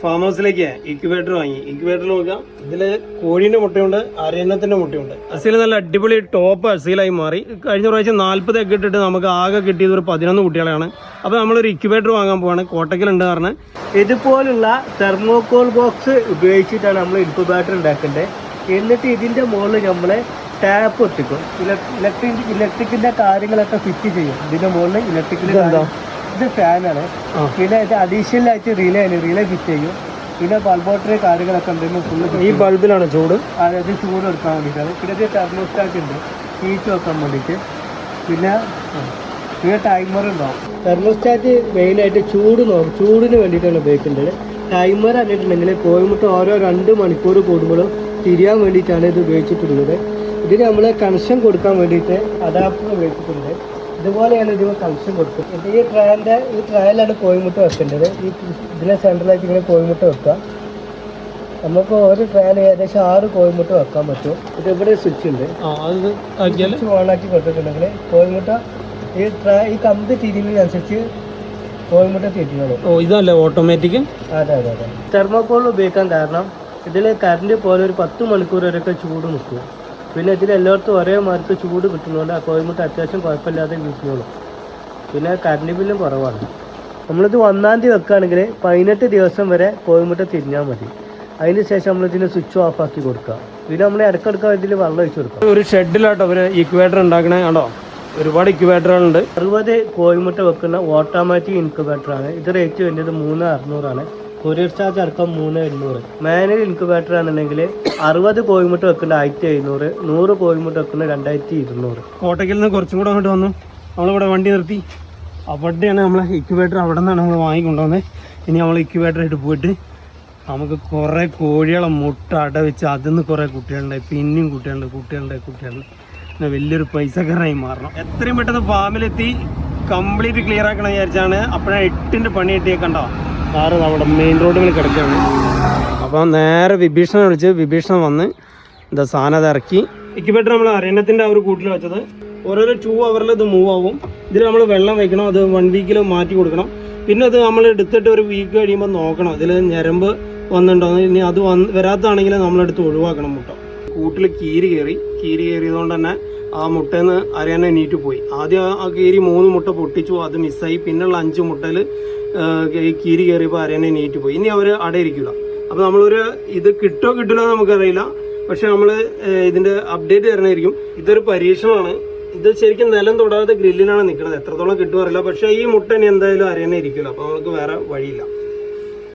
Farm ഹൗസിലേക്ക് ഇക്യുബേറ്റർ വാങ്ങി. ഇക്യുബേറ്റർ നോക്കാം. ഇതിൽ കോഴീന്റെ മുട്ടയുണ്ട് അരയന്നത്തിന്റെ മുട്ടയുണ്ട്. അസീൽ നല്ല അടിപൊളി ടോപ്പ് അസീലായി മാറി. കഴിഞ്ഞ പ്രാവശ്യം നാല്പത് എഗ് ഇട്ടിട്ട് നമുക്ക് ആകെ കിട്ടിയത് ഒരു പതിനൊന്ന് കുട്ടികളെയാണ്. അപ്പോൾ നമ്മളൊരു ഇക്യുബേറ്റർ വാങ്ങാൻ പോവാണ്. കോട്ടക്കലുണ്ട് കാരണം ഇതുപോലുള്ള തെർമോകോൾ ബോക്സ് ഉപയോഗിച്ചിട്ടാണ് നമ്മൾ ഇൻക്യുബേറ്റർ ഉണ്ടാക്കേണ്ടത് എന്നിട്ട് ഇതിന്റെ മുകളിൽ നമ്മൾ ടാപ്പ് ഒട്ടിക്കും. ഇലക്ട്രിക് ഇലക്ട്രിക്കിന്റെ കാര്യങ്ങളൊക്കെ ഫിറ്റ് ചെയ്യും. ഇതിന്റെ മുകളിൽ ഇലക്ട്രിക്കിന്റെ ഇതെന്താ? ഇത് ഫാനാണ്. പിന്നെ ഇത് അഡീഷണൽ ആയിട്ട് റിലേ ആണ്. റിലേ ഫിറ്റ് ചെയ്യും. പിന്നെ ബൾബോട്ടറി കാര്യങ്ങളൊക്കെ ഉണ്ടെങ്കിൽ ഫുള്ള് ഈ ബൾബിലാണ് ചൂട്? അതായത് ചൂട് എടുക്കാൻ വേണ്ടിയിട്ടാണ് പിന്നെ ഇത് തെർമോസ്റ്റാറ്റ് ഉണ്ട്. ഹീറ്റ് വെക്കാൻ വേണ്ടിയിട്ട്. പിന്നെ പിന്നെ ടൈമർ ഉണ്ടാവും. തെർമോസ്റ്റാറ്റ് മെയിനായിട്ട് ചൂട് നോക്കും ചൂടിന് വേണ്ടിയിട്ടാണ് ഉപയോഗിക്കേണ്ടത്. ടൈമർ കണ്ടിട്ടുണ്ടെങ്കിൽ കോഴിമുട്ട ഓരോ രണ്ട് മണിക്കൂർ കൂടുമ്പോഴും തിരിയാൻ വേണ്ടിയിട്ടാണ് ഇത് ഉപയോഗിച്ചിട്ടുള്ളത്. ഇതിന് നമ്മൾ കണക്ഷൻ കൊടുക്കാൻ വേണ്ടിയിട്ട് അഡാപ്റ്റർ ഉപയോഗിച്ചിട്ടുണ്ട് ഇതുപോലെയാണ് ഇതിന് കണക്ഷൻ കൊടുക്കുക ഇത് ഈ ട്രയലിന്റെ ഈ ട്രയലാണ് കോഴിമുട്ട വെക്കേണ്ടത്. ഈ ഇതിനെ സെൻട്രലായിട്ട് ഇങ്ങനെ കോഴിമുട്ട വെക്കുക. നമുക്ക് ഒരു ട്രയൽ ഏകദേശം ആറ് കോഴിമുട്ട വെക്കാൻ പറ്റും. ഇത് ഇവിടെ സ്വിച്ച് ഉണ്ട്. സ്വിച്ച് ഓണാക്കി കൊടുത്തിട്ടുണ്ടെങ്കിൽ കോഴിമുട്ട ഈ ട്രയ ഈ കമ്പ് തിരിയുന്നതിനനുസരിച്ച് കോഴിമുട്ട തിരിഞ്ഞോളൂ ഓ ഇതല്ലേ ഓട്ടോമാറ്റിക് അതെ അതെ അതെ. തെർമോക്കോൾ ഉപയോഗിക്കാൻ കാരണം ഇതിൽ കറണ്ട് പോലെ ഒരു പത്ത് മണിക്കൂർ വരെയൊക്കെ ചൂട് നിൽക്കും. പിന്നെ ഇതിൽ എല്ലായിടത്തും ഒരേ മാർക്ക് ചൂട് കിട്ടുന്നതുകൊണ്ട് ആ കോഴിമുട്ട അത്യാവശ്യം കുഴപ്പമില്ലാതെ വിരിഞ്ഞോളും പിന്നെ കറണ്ട് ബില്ലും കുറവാണ്. നമ്മളിത് ഒന്നാം തീയതി വെക്കുകയാണെങ്കിൽ പതിനെട്ട് ദിവസം വരെ കോഴിമുട്ട തിരിഞ്ഞാൽ മതി. അതിന് ശേഷം നമ്മൾ ഇതിന് സ്വിച്ച് ഓഫ് ആക്കി കൊടുക്കുക. പിന്നെ നമ്മൾ ഇടയ്ക്കിടയ്ക്ക് ഇതിൽ വെള്ളം ഒഴിച്ച് കൊടുക്കുക. ഒരു ഷെഡിലാട്ടോ ഒരു ഇക്വേറ്റർ ഉണ്ടാക്കണേ. കണ്ടോ? ഒരുപാട് ഇക്വേറ്ററുകളുണ്ട് അറുപത് കോഴിമുട്ട വെക്കുന്ന ഓട്ടോമാറ്റിക് ഇൻക്യുബേറ്റർ ആണ്. ഇത് റേറ്റ് വരുന്നത് മൂന്ന് അറുന്നൂറാണ് കൊറിയർ ചാർജ് അടക്കം മൂന്ന് എണ്ണൂറ്. മാനുവൽ ഇൻക്യുബേറ്റർ ആണെന്നുണ്ടെങ്കിൽ അറുപത് കോഴിമുട്ട വെക്കുന്ന ആയിരത്തി എഴുന്നൂറ് നൂറ് കോഴിമുട്ട വെക്കുന്ന രണ്ടായിരത്തി ഇരുന്നൂറ് കോട്ടയ്ക്കിൽ നിന്ന് കുറച്ചും കൂടെ അങ്ങോട്ട് വന്നു. നമ്മളിവിടെ വണ്ടി നിർത്തി. അവിടെയാണ് നമ്മളെ ഇക്യുബേറ്റർ അവിടെ നിന്നാണ് നമ്മൾ വാങ്ങിക്കൊണ്ടുവന്നത് ഇനി നമ്മൾ ഇക്യുബേറ്റർ ഇക്യുബേറ്ററായിട്ട് പോയിട്ട് നമുക്ക് കുറേ കോഴികളെ മുട്ട അട വെച്ച് അതിൽ നിന്ന് കുറേ കുട്ടികളുണ്ടായി പിന്നെയും കുട്ടികളുണ്ട് കുട്ടികളുടെ കുട്ടികളുണ്ട്. പിന്നെ വലിയൊരു പൈസക്കാരനായി മാറണം. എത്രയും പെട്ടെന്ന് ഫാമിലെത്തി കംപ്ലീറ്റ് ക്ലിയർ ആക്കണം വിചാരിച്ചാണ് അപ്പോഴാണ് എട്ടിന്റെ പണി കിട്ടിയേക്കണ്ടോ? കാറ് അവിടെ മെയിൻ റോഡിൽ കിടക്കുകയാണ്. അപ്പോൾ നേരെ വിഭീഷണനെ വിളിച്ച് വിഭീഷണൻ വന്ന് എന്താ സാധനം അത് ഇറക്കി. ഇക്യുബേറ്റർ നമ്മൾ അരണ്യത്തിന്റെ ആ ഒരു കൂട്ടിൽ വെച്ചത്. ഓരോരോ ടു അവറിൽ ഇത് മൂവ് ആവും. ഇതിൽ നമ്മൾ വെള്ളം വയ്ക്കണം അത് വൺ വീക്കിൽ മാറ്റി കൊടുക്കണം. പിന്നെ അത് നമ്മൾ എടുത്തിട്ട് ഒരു വീക്ക് കഴിയുമ്പോൾ നോക്കണം. ഇതിൽ ഞരമ്പ് വന്നിട്ടുണ്ടോ? ഇനി അത് വന്ന് വരാത്താണെങ്കിൽ നമ്മളെടുത്ത് ഒഴിവാക്കണം മുട്ട. കൂട്ടിൽ കീരി കയറി. കീരി കയറിയതുകൊണ്ട് തന്നെ ആ മുട്ടയിൽ അറിയാൻ എണീറ്റ് പോയി. ആദ്യം ആ കീരി മൂന്ന് മുട്ട പൊട്ടിച്ചു അത് മിസ്സായി. പിന്നെയുള്ള അഞ്ച് മുട്ടയിൽ കീരി കയറിയപ്പോൾ അറിയാൻ എണീറ്റ് പോയി. ഇനി അവർ അടയിരിക്കില്ല അപ്പോൾ നമ്മളൊരു ഇത് കിട്ടോ കിട്ടില്ല നമുക്കറിയില്ല. പക്ഷെ നമ്മൾ ഇതിന്റെ അപ്ഡേറ്റ് തരണമായിരിക്കും ഇതൊരു പരീക്ഷണമാണ്. ഇത് ശരിക്കും നിലം തൊടാതെ ഗ്രില്ലിനാണ് നിൽക്കുന്നത് എത്രത്തോളം കിട്ടുമറിയില്ല പക്ഷേ ഈ മുട്ട ഇനി എന്തായാലും അറിയാനേ ഇരിക്കില്ല. അപ്പോൾ നമുക്ക് വേറെ വഴിയില്ല.